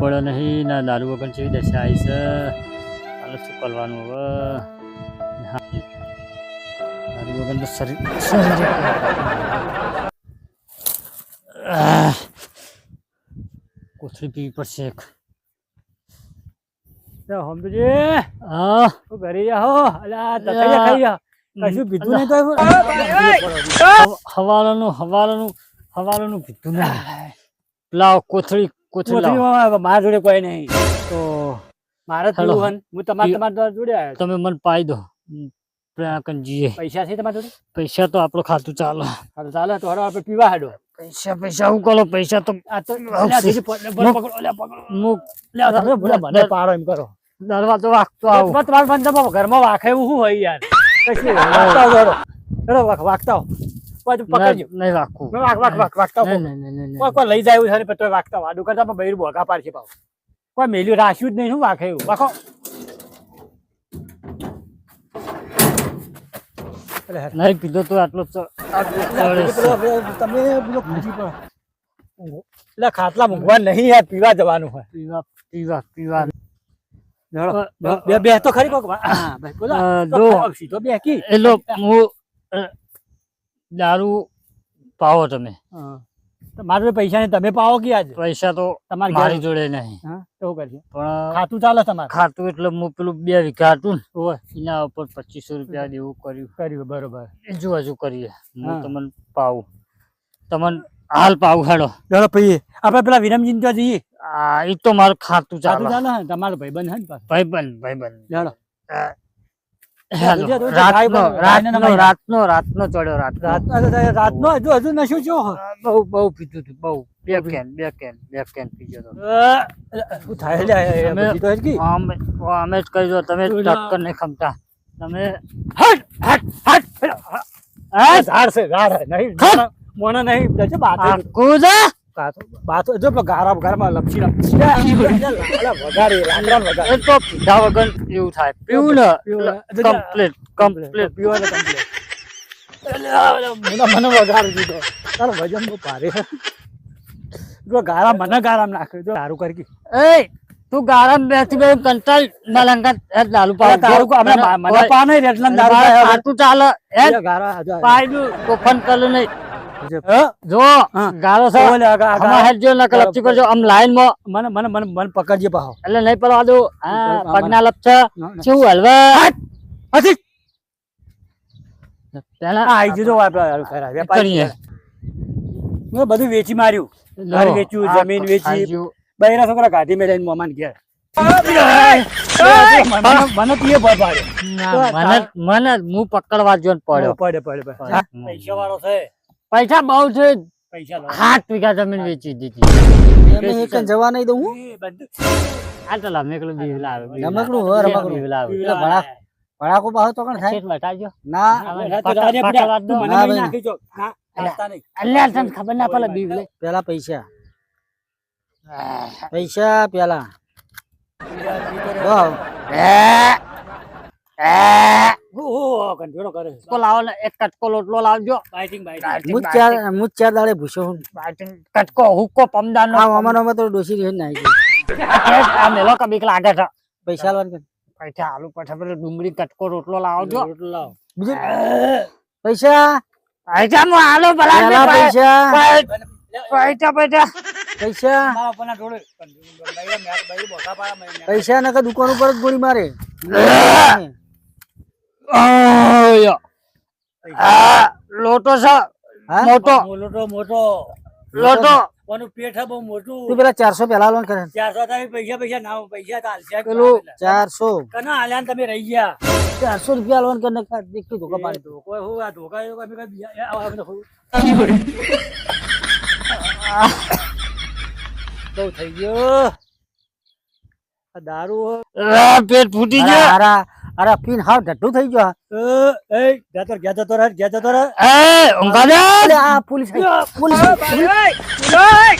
પડે નહીં ના દારૂ વગર જેવી દશા આવી છે. હાલે શું કરવાનું હવે? દારૂ વગર તો શરીર કોથળી પીવી પડશે એક. હમદુજી હા. ઘરે જાઓ અલ્યા ખાઈ જા કશું પીધું નહીં તો હવાલાનું હવાલાનું હવાલાનું પીધું ના લાવ કોથળી મારા જોડે કોઈ નહીં. તો મારા હન. હું તમારા તમારા જોડે આવ્યો તમે મને પાઈ દો. પૈસા છે તમારા જોડે? પૈસા તો આપણું ખાતું ચાલે. હા ચાલે તો હળો આપણે પીવા હાડો. પૈસા પૈસા હું કરો પૈસા તો આ તો મને પાડો એમ કરો. વાગતો આવું. તમારા ઘરમાં વાખે એવું શું હોય યાર? વાગતા પાછું પકડજો. નહીં કોઈ કોઈ લઈ જાય એવું છે પછી વાગતા આવો. કરતા પણ બૈરું ભોગા પાડશે પાછું. કોઈ મેલ્યું રાખ્યું જ નહીં શું વાખે એવું? વાખો નહીં પીધો તો આટલો. તમે પેલો ખુશી એટલે ખાટલા મૂકવા નહીં યાર પીવા જવાનું હોય. પીવા પીવા પીવા. બે બે તો ખરી કોક. બોલો. સીધો બે કી એલો હું દારૂ પાવો તમે. મારે પૈસા નહીં. તમે પાવો કે આજે? પૈસા તો તમારે મારી જોડે નહીં. એવું કરશે પણ ખાતું ચાલે તમારે? ખાતું એટલે હું પેલું બે વીઘા હતું ને એના ઉપર પચીસો રૂપિયા દેવું કર્યું. કર્યું બરોબર. હજુ હજુ કરીએ. હું તમને પાવું. તમને હાલ પાવું હેડો ચાલો ભાઈ આપણે પેલા વિરમજી ત્યાં જઈએ. આ એ તો મારું ખાતું ચાલે. ચાલે ને? તમારો ભાઈબંધ હે ને ભાઈબંધ ભાઈબંધ. ચાલો. રાતનો ભાઈ બંધ, ભાઈને રાતનો નમાઈ. રાતનો રાતનો ચડ્યો રાતનો. હજુ હજુ નશું છો? બહુ બહુ પીધું હતું બહુ. બે કેન બે કેન બે કેન પીજો તો. શું થાય? અમે- જ કહી દો તમે ચક્કર ટક્કર નહીં ખમતા. તમે હટ હટ હટ ઝાડ છે ઝાડ. નહીં હટ. નહીં બાતો કૂદા! બાતો જો ગારા ગારામાં લપસી વગાડી તો પીધા વગર એવું થાય. પીવું ને કમ્પ્લીટ કમ્પ્લીટ પીવો ને complete. અલા, અલા, મને મને વગાડી દીધો. તારો વજન બહુ ભારે જો ગારા મને ગારામ નાખ્યો જો તારું કરી એ તું ગારામ બેસી બે કંટાળ મલંગા એ દારૂ પાવ તારું કો- આપણે મને પા નહીં દારૂ ચાલે. એ ગારા હજુ આવે. કરું નહીં? જો ગારો છે. કરજો. આમ લાઈનમાં મને મને મને મને પકડજે પાહો. એટલે નહીં પડવા દઉં. હા પગના લપસા શું હલવા? હજી પેલા આઈ જજો આપણે ખરા. વેપારી મેં બધું વેચી માર્યું. ઘર વેચ્યું જમીન વેચી. બૈરા છોકરા ગાડી મેં મોમાન ઘેર. મને મને પીએ પાડ્યો. મને મને હું પકડવા જો પડ્યો. પડે પડે પડે પડે. પૈસા વાળો છે. પૈસા બહુ છે. સાત વીઘા જમીન વેચી દીધી. એક જવા નહીં દઉં આ બીજ લાવે રમકડું લાવે. હો, રમકડું. લાવે. ભડાકો પાહો તો કણ થાય? શેઠ બતાવજો. ના. ના, નાખી જો. હા, અલ્યા તને ખબર ના પડે બીજ લે. પેલા પૈસા. પૈસા પેલા. બહુ. કટકો લાવો હુક્કો પમદારનો આ તો ડોસી મેલો કબીક લાગે છે. પૈસા લાવવાનું પૈસા આલુ પઠા પેલો ડુંગળી કટકો રોટલો લાવજો. બીજું? પૈસા? પૈસા માં આલો ભલા પૈસા? પૈસા પૈસા. પૈસા? મારા પપ્પાના જોડે. બૈરા મેં- બૈરું બોકા પાડે, મેં- મેં- પૈસા નકર દુકાન ઉપર જ ગોળી મારે. લોટો છે. મોટો. મોટો મોટો. લોટો. કોનું પેટ બહુ મોટું. તું પેલા ચારસો પેલા લોન કરે ચારસો પૈસા પૈસા ના પૈસા હાલશે. પેલું ચારસો. કના હાલ્યા ને તમે રહી ગયા. ચારસો રૂપિયા લોન કરીને નકર ધોકા પાડી ધોકો હું આ ધોકા. બહુ થઈ ગયો. દારૂ હો. પેટ ફૂટી ગયા. હારા. અરે પીન હાવ ઢટ્ટું થઈ ગયો એ, એ, જતો તો રે રહે, તો રે એ અરે આ પોલીસ. પોલીસ એ,